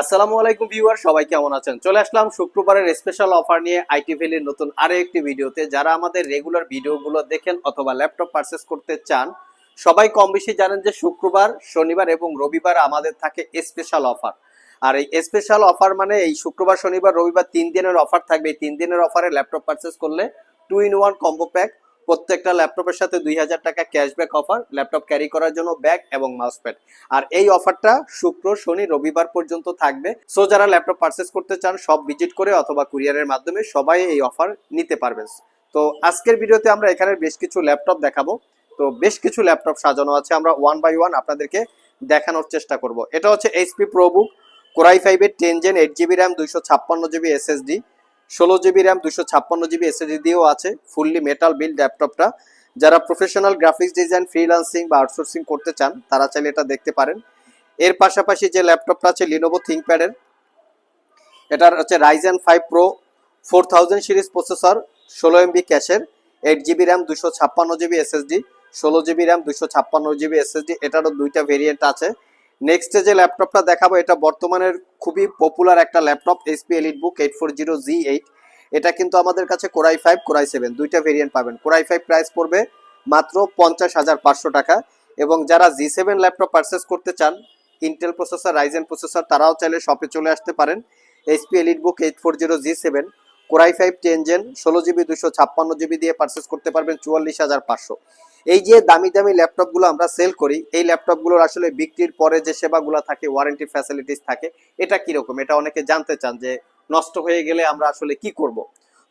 আসসালামু আলাইকুম ভিউয়ার, সবাই কেমন আছেন? চলে আসলাম শুক্রবারের স্পেশাল অফার নিয়ে আইটি ভ্যালির নতুন আরও একটি ভিডিওতে। যারা আমাদের রেগুলার ভিডিওগুলো দেখেন অথবা ল্যাপটপ পারচেস করতে চান, সবাই কম বেশি জানেন যে শুক্রবার, শনিবার এবং রবিবার আমাদের থাকে স্পেশাল অফার আর এই স্পেশাল অফার মানে এই শুক্রবার, শনিবার, রবিবার তিন দিনের অফার থাকবে। এই তিন দিনের অফারে ল্যাপটপ পারচেস করলে two in one combo pack প্রত্যেকটা ল্যাপটপের সাথে দুই হাজার টাকা ক্যাশব্যাক অফার ল্যাপটপ ক্যারি করার জন্য ব্যাগ এবং মাউস প্যাড আর এই অফারটা শুক্র, শনি, রবিবার পর্যন্ত থাকবে। সো যারা ল্যাপটপ পারচেস করতে চান, সব ভিজিট করে অথবা কুরিয়ারের মাধ্যমে সবাই এই অফার নিতে পারবেন। তো, আজকের ভিডিওতে আমরা এখানে বেশ কিছু ল্যাপটপ দেখাবো। তো, বেশ কিছু ল্যাপটপ সাজানো আছে। আমরা ওয়ান বাই ওয়ান আপনাদেরকে দেখানোর চেষ্টা করব। এটা হচ্ছে এইচপি প্রোবুক কোরাই ফাইভের ten gen eight GB RAM দুইশো ছাপ্পান্ন জিবি এসএসডি ষোলো জিবি র্যাম দুশো ছাপ্পান্ন জিবি এসএসডি দিয়েও আছে ফুললি মেটাল বিল ল্যাপটপটা যারা প্রফেশনাল গ্রাফিক্স ডিজাইন ফ্রিলান্সিং বা আউটসোর্সিং করতে চান, তারা চাইলে এটা দেখতে পারেন। এর পাশাপাশি যে ল্যাপটপটা আছে লিনোভো থিঙ্কপ্যাডের এটার হচ্ছে Ryzen five pro four thousand series processor ষোলো এমবি ক্যাশের এইট জিবি র্যাম দুশো ছাপ্পান্ন জিবি এসএসডি ষোলো জিবি র্যাম দুশো ছাপ্পান্ন জিবি এসএসডি এটারও দুইটা ভেরিয়েন্ট আছে। নেক্সটে যে ল্যাপটপটা দেখাবো, এটা বর্তমানের খুবই পপুলার একটা laptop SP Elite Book eight four zero G eight এটা কিন্তু আমাদের কাছে core i five core i seven দুইটা ভেরিয়েন্ট পাবেন। কোরাই ফাইভ প্রাইস পড়বে মাত্র পঞ্চাশ হাজার পাঁচশো টাকা। এবং যারা জি সেভেন ল্যাপটপ পারচেস করতে চান ইন্টেল প্রসেসর রাইজেন প্রসেসর তারাও চাইলে শপে চলে আসতে পারেন। HP Elite Book eight four zero G seven core i five ten gen ষোলো জিবি দুশো ছাপ্পান্ন জিবি দিয়ে পারচেস করতে পারবেন চুয়াল্লিশ হাজার পাঁচশো। এই যে দামি দামি ল্যাপটপগুলো আমরা সেল করি, এই ল্যাপটপগুলোর আসলে বিক্রির পরে যে সেবাগুলো থাকে ওয়ারেন্টি ফ্যাসিলিটিস থাকে, এটা কীরকম? এটা অনেকে জানতে চান যে নষ্ট হয়ে গেলে আমরা আসলে কি করব?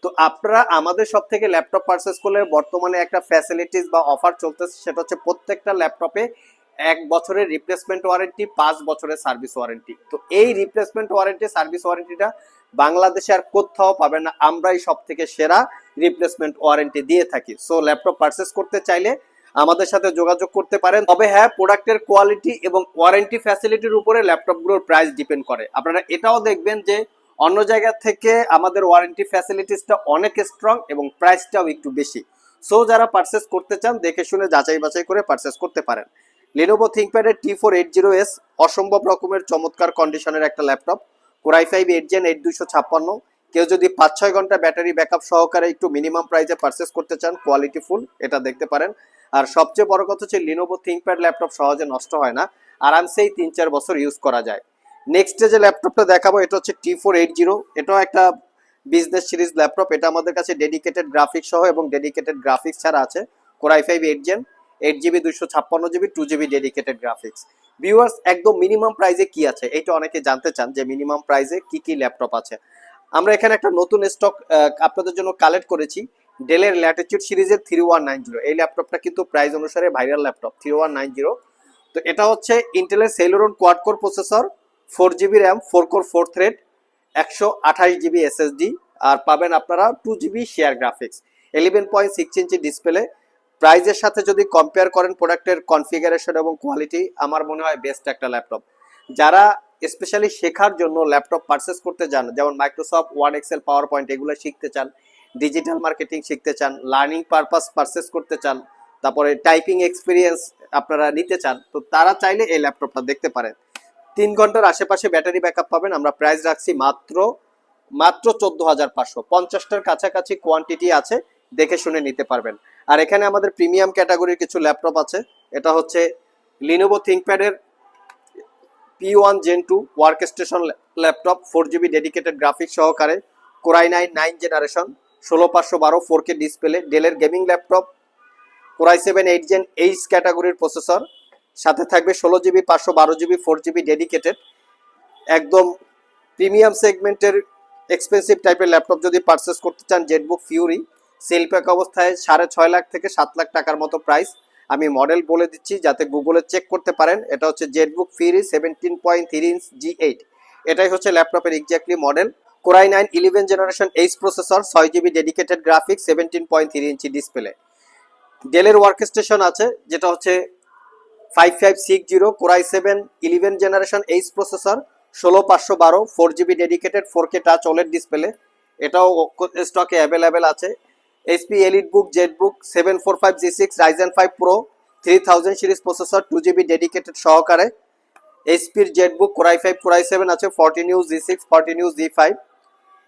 তো আপনারা আমাদের সব থেকে ল্যাপটপ পারচেস করলে বর্তমানে একটা ফ্যাসিলিটিস বা অফার চলতেছে, সেটা হচ্ছে প্রত্যেকটা ল্যাপটপে এক বছরের রিপ্লেসমেন্ট ওয়ারেন্টি পাঁচ বছরের সার্ভিস ওয়ারেন্টি তো এই রিপ্লেসমেন্ট ওয়ারেন্টি সার্ভিস ওয়ারেন্টিটা বাংলাদেশে আর কোথাও পাবেন না, আমরাই সব থেকে সেরা রিপ্লেসমেন্ট ওয়ারেন্টি দিয়ে থাকি। সো ল্যাপটপ পারচেস করতে চাইলে আমাদের সাথে যোগাযোগ করতে পারেন। তবে হ্যাঁ প্রোডাক্টের কোয়ালিটি এবং ওয়ারেন্টি ফ্যাসিলিটির উপরে ল্যাপটপগুলোর প্রাইস ডিপেন্ড করে। আপনারা এটাও দেখবেন যে অন্য জায়গা থেকে আমাদের ওয়ারেন্টি ফ্যাসিলিটিসটা অনেক স্ট্রং এবং প্রাইসটাও একটু বেশি। সো যারা পারচেস করতে চান, দেখে শুনে যাচাই বাছাই করে পারচেস করতে পারেন। Lenovo থিঙ্কপ্যাডের T four eight zero S অসম্ভব রকমের চমৎকার কন্ডিশনের একটা laptop core i five eight gen eight দুশো ছাপ্পান্ন কেউ যদি পাঁচ ছয় ঘণ্টা ব্যাটারি ব্যাকআপ সহকারে একটু মিনিমাম প্রাইসে পারচেস করতে চান কোয়ালিটি ফুল এটা দেখতে পারেন। আর সবচেয়ে বড় কথা হচ্ছে লিনোভো থিঙ্কপ্যাড ল্যাপটপ সহজে নষ্ট হয় না, আরামসেই তিন চার বছর ইউজ করা যায়। নেক্সটে যে ল্যাপটপটা দেখাবো, এটা হচ্ছে টি ফোর এইট জিরো এটাও একটা বিজনেস সিরিজ ল্যাপটপ এটা আমাদের কাছে ডেডিকেটেড গ্রাফিক্স সহ এবং ডেডিকেটেড গ্রাফিক্স ছাড়া আছে। Core i five eight gen eight GB দুশো ছাপ্পান্ন GB two GB dedicated graphics viewers একদম মিনিমাম প্রাইজে কি আছে? এটা অনেকে জানতে চান যে মিনিমাম প্রাইজে কি কি ল্যাপটপ আছে। আমরা এখানে একটা নতুন স্টক আপনাদের জন্য কালেক্ট করেছি। ডেলের ল্যাটিচিউড সিরিজের থ্রি ওয়ান নাইন জিরো এই ল্যাপটপটা কিন্তু প্রাইস অনুসারে viral laptop three one nine zero তো এটা হচ্ছে ইন্টেলের Celeron quad core processor four GB RAM four core four thread একশো আঠাশ জিবি এসএসডি আর পাবেন আপনারা two GB share graphics eleven point six inch display প্রাইজের সাথে যদি কম্পেয়ার করেন প্রোডাক্টের কনফিগারেশন এবং কোয়ালিটি আমার মনে হয় বেস্ট একটা ল্যাপটপ যারা স্পেশালি শেখার জন্য ল্যাপটপ পারচেস করতে চান, যেমন Microsoft one Excel PowerPoint এগুলো শিখতে চান ডিজিটাল মার্কেটিং শিখতে চান লার্নিং পারপাস পারচেস করতে চান, তারপরে টাইপিং এক্সপিরিয়েন্স আপনারা নিতে চান, তো তারা চাইলে এই ল্যাপটপটা দেখতে পারেন। তিন ঘণ্টার আশেপাশে ব্যাটারি ব্যাকআপ পাবেন, আমরা প্রাইস রাখছি মাত্র মাত্র চোদ্দ হাজার পাঁচশো। পঞ্চাশটার কাছাকাছি কোয়ান্টিটি আছে, দেখে শুনে নিতে পারবেন। আর এখানে আমাদের প্রিমিয়াম ক্যাটাগরির কিছু ল্যাপটপ আছে। এটা হচ্ছে Lenovo থিঙ্কপ্যাডের P one gen two work station laptop four GB dedicated graphics সহকারে core i nine nine generation ষোলো পাঁচশো বারো ফোর কে ডিসপ্লে ডেলের gaming laptop core i seven eight gen H ক্যাটাগরির প্রসেসর সাথে থাকবে ষোলো জিবি পাঁচশো বারো জিবি ফোর জিবি ডেডিকেটেড একদম প্রিমিয়াম সেগমেন্টের এক্সপেন্সিভ টাইপের ল্যাপটপ যদি পারচেস করতে চান জেটবুক ফিউরি সেল প্যাক অবস্থায় সাড়ে ছয় লাখ থেকে সাত লাখ টাকার মতো প্রাইস আমি মডেল বলে দিচ্ছি যাতে গুগলে চেক করতে পারেন। এটা হচ্ছে ZBook Fury seventeen point three inch G eight এটাই হচ্ছে ল্যাপটপের exactly model core i nine eleven generation H processor ছয় GB dedicated graphics seventeen point three inch display ডেলের ওয়ার্ক স্টেশন আছে, যেটা হচ্ছে five five six zero core i seven eleven generation H processor ষোলো পাঁচশো বারো four GB dedicated four K touch OLED display এটাও স্টকে অ্যাভেলেবেল আছে। HP Elite Book ZBook seven four five G six Ryzen five pro three thousand series processor two GB dedicated সহকারে। এইচপির ZBook core i five core i seven আছে fourteen U G six fourteen U G five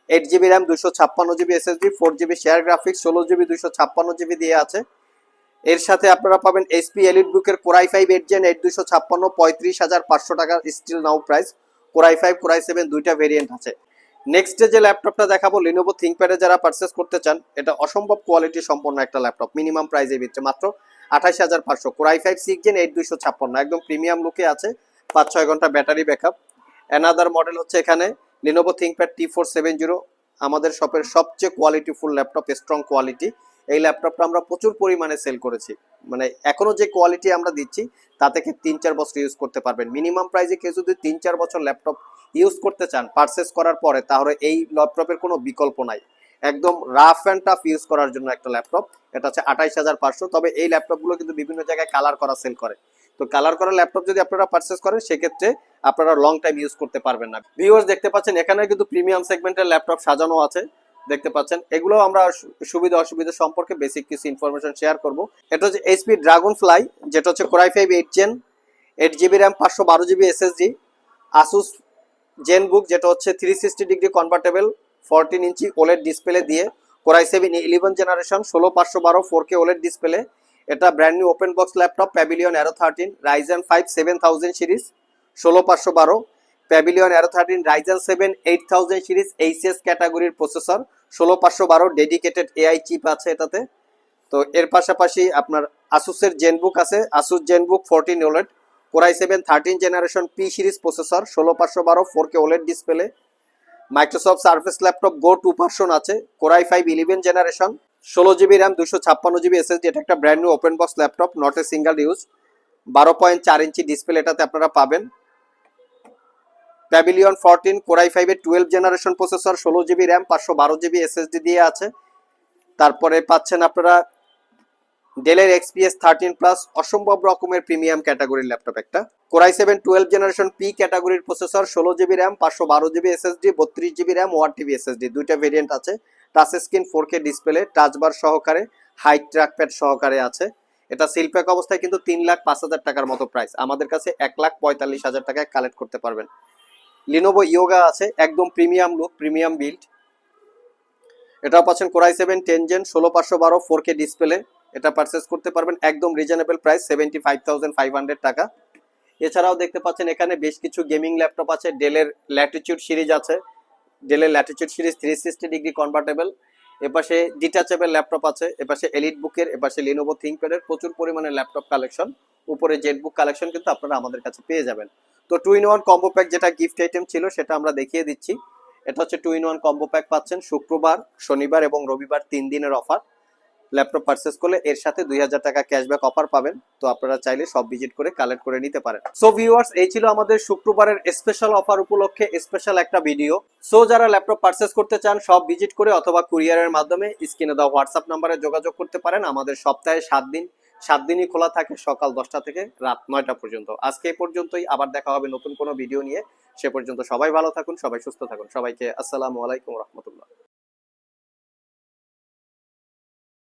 eight GB RAM দুশো ছাপ্পান্ন GB SSD four GB share graphics ষোলো GB দুশো ছাপ্পান্ন GB দিয়ে আছে। এর সাথে আপনারা পাবেন এইচপি এলিট বুকের core i five eight gen eight দুশো ছাপ্পান্ন, পঁয়ত্রিশ হাজার পাঁচশো টাকা still now price core i five core i seven দুইটা ভেরিয়েন্ট আছে। নেক্সট যে ল্যাপটপটা দেখাবো লিনোভো থিঙ্কপ্যাডে যারা পারচেস করতে চান, এটা অসম্ভব কোয়ালিটি সম্পন্ন একটা ল্যাপটপ মিনিমাম প্রাইসের ভিতরে মাত্র আঠাশ হাজার পাঁচশো। Core i five six gen eight দুইশো ছাপ্পান্ন একদম প্রিমিয়াম লুকে আছে, পাঁচ ছয় ঘণ্টা ব্যাটারি ব্যাকআপ অ্যানাদার মডেল হচ্ছে এখানে Lenovo ThinkPad T four seven zero আমাদের শপের সবচেয়ে কোয়ালিটিফুল ল্যাপটপ স্ট্রং কোয়ালিটি এই ল্যাপটপটা আমরা প্রচুর পরিমাণে সেল করেছি। মানে এখনও যে কোয়ালিটি আমরা দিচ্ছি তা থেকে তিন চার বছর ইউজ করতে পারবেন। মিনিমাম প্রাইসে কেউ যদি তিন চার বছর ল্যাপটপ ইউজ করতে চান পারচেস করার পরে, তাহলে এই ল্যাপটপের কোনো বিকল্প নাই। একদম রাফ অ্যান্ড টাফ ইউজ করার জন্য একটা ল্যাপটপ এটা হচ্ছে আঠাইশ হাজার পাঁচশো। তবে এই ল্যাপটপগুলো কিন্তু বিভিন্ন জায়গায় কালার করা সেল করে। তো কালার করা ল্যাপটপ যদি আপনারা পারচেস করেন, সেক্ষেত্রে আপনারা লং টাইম ইউজ করতে পারবেন না। ভিউয়ার্স দেখতে পাচ্ছেন, এখানে কিন্তু প্রিমিয়াম সেগমেন্টের ল্যাপটপ সাজানো আছে। দেখতে পাচ্ছেন, এগুলো আমরা সুবিধা অসুবিধা সম্পর্কে বেসিক কিছু ইনফরমেশন শেয়ার করব। এটা হচ্ছে এইচপি ড্রাগন ফ্লাই যেটা হচ্ছে core i five eight gen eight GB RAM পাঁচশো বারো GB SSD Asus ZenBook, যেটা হচ্ছে three sixty degree convertible fourteen inch OLED display দিয়ে core i seven eleven generation ষোলো পাঁচশো বারো ফোর কে ওলেড ডিসপ্লে এটা brand new open box laptop Pavilion Aero thirteen Ryzen five seven thousand series ষোলো পাঁচশো বারো Pavilion Aero thirteen Ryzen seven eight thousand series HS ক্যাটাগরির processor ষোলো পাঁচশো বারো ডেডিকেটেড এআই চিপ আছে এটাতে। তো এর পাশাপাশি আপনার আসুসের জেনবুক আছে Asus ZenBook fourteen OLED core i seven thirteen generation P series processor ষোলো পাঁচশো বারো four K OLED display Microsoft Surface laptop Go two version আছে core i five eleven generation ষোলো জিবি র্যাম দুশো ছাপ্পান্ন জিবি এসএসডি এটা একটা brand new open box laptop not a single use বারো পয়েন্ট চার ইঞ্চি ডিসপ্লে এটাতে আপনারা পাবেন। প্যাভিলিয়ন ফোরটিন কোরাই ফাইভের টুয়েলভ জেনারেশন প্রসেসর ষোলো জিবি র্যাম পাঁচশো বারো জিবি এসএসডি দিয়ে আছে। তারপরে পাচ্ছেন আপনারা ডেলের এক্সপিএস থার্টিন প্লাস অসম্ভব রকমের প্রিমিয়াম ক্যাটাগরির ল্যাপটপ একটা। Core i seven twelve generation P ক্যাটাগরির প্রসেসর ষোলো জিবি র্যাম পাঁচশো বারো জিবি এসএসডি বত্রিশ GB RAM one TB SSD দুইটা ভেরিয়েন্ট আছে। Touch screen four K display touch bar সহকারে হাইট ট্র্যাকপ্যাড সহকারে আছে। এটা সিলপ্যাক অবস্থায় কিন্তু তিন লাখ পাঁচ হাজার টাকার মতো প্রাইস আমাদের কাছে এক লাখ পঁয়তাল্লিশ হাজার টাকায় কালেক্ট করতে পারবেন। লিনোভো ইয়োগা আছে, একদম প্রিমিয়াম লুক প্রিমিয়াম বিল্ড এটাও পাচ্ছেন কোরাই সেভেন টেন জেন ষোলো পাঁচশো বারো ফোর কে ডিসপ্লে এটা পারচেস করতে পারবেন একদম reasonable price seventy five thousand five hundred টাকা। এছাড়াও দেখতে পাচ্ছেন এখানে বেশ কিছু গেমিং ল্যাপটপ আছে ডেলের ল্যাটিচিউড সিরিজ আছে ডেলের latitude series three sixty degree convertible এপাশে ডিটাচেবল ল্যাপটপ আছে, এপাশে এলিট বুকের এপাশে লিনোভো থিঙ্কপ্যাডের প্রচুর পরিমাণে ল্যাপটপ কালেকশন উপরে জেট বুক কালেকশন কিন্তু আপনারা আমাদের কাছে পেয়ে যাবেন। তো two in one combo pack যেটা গিফট আইটেম ছিল সেটা আমরা দেখিয়ে দিচ্ছি। এটা হচ্ছে two in one combo pack পাচ্ছেন শুক্রবার, শনিবার এবং রবিবার তিন দিনের অফার ল্যাপটপ পারচেস করলে এর সাথে দুই হাজার টাকা ক্যাশব্যাক অফার পাবেন। তো আপনারা চাইলে সব ভিজিট করে কালেক্ট করে নিতে পারেন। সো ভিউয়ার্স এই ছিল আমাদের শুক্রবারের স্পেশাল অফার উপলক্ষে স্পেশাল একটা ভিডিও সো যারা ল্যাপটপ পারচেস করতে চান, সব ভিজিট করে অথবা কুরিয়ারের মাধ্যমে স্ক্রিনে দেওয়া হোয়াটসঅ্যাপ নাম্বারে যোগাযোগ করতে পারেন। আমাদের সপ্তাহে সাত দিন, সাত দিনই খোলা থাকে সকাল দশটা থেকে রাত নয়টা পর্যন্ত। আজকে এই পর্যন্তই, আবার দেখা হবে নতুন কোনো ভিডিও নিয়ে। সে পর্যন্ত সবাই ভালো থাকুন, সবাই সুস্থ থাকুন। সবাইকে আসসালামু আলাইকুম রহমতুল্লাহ।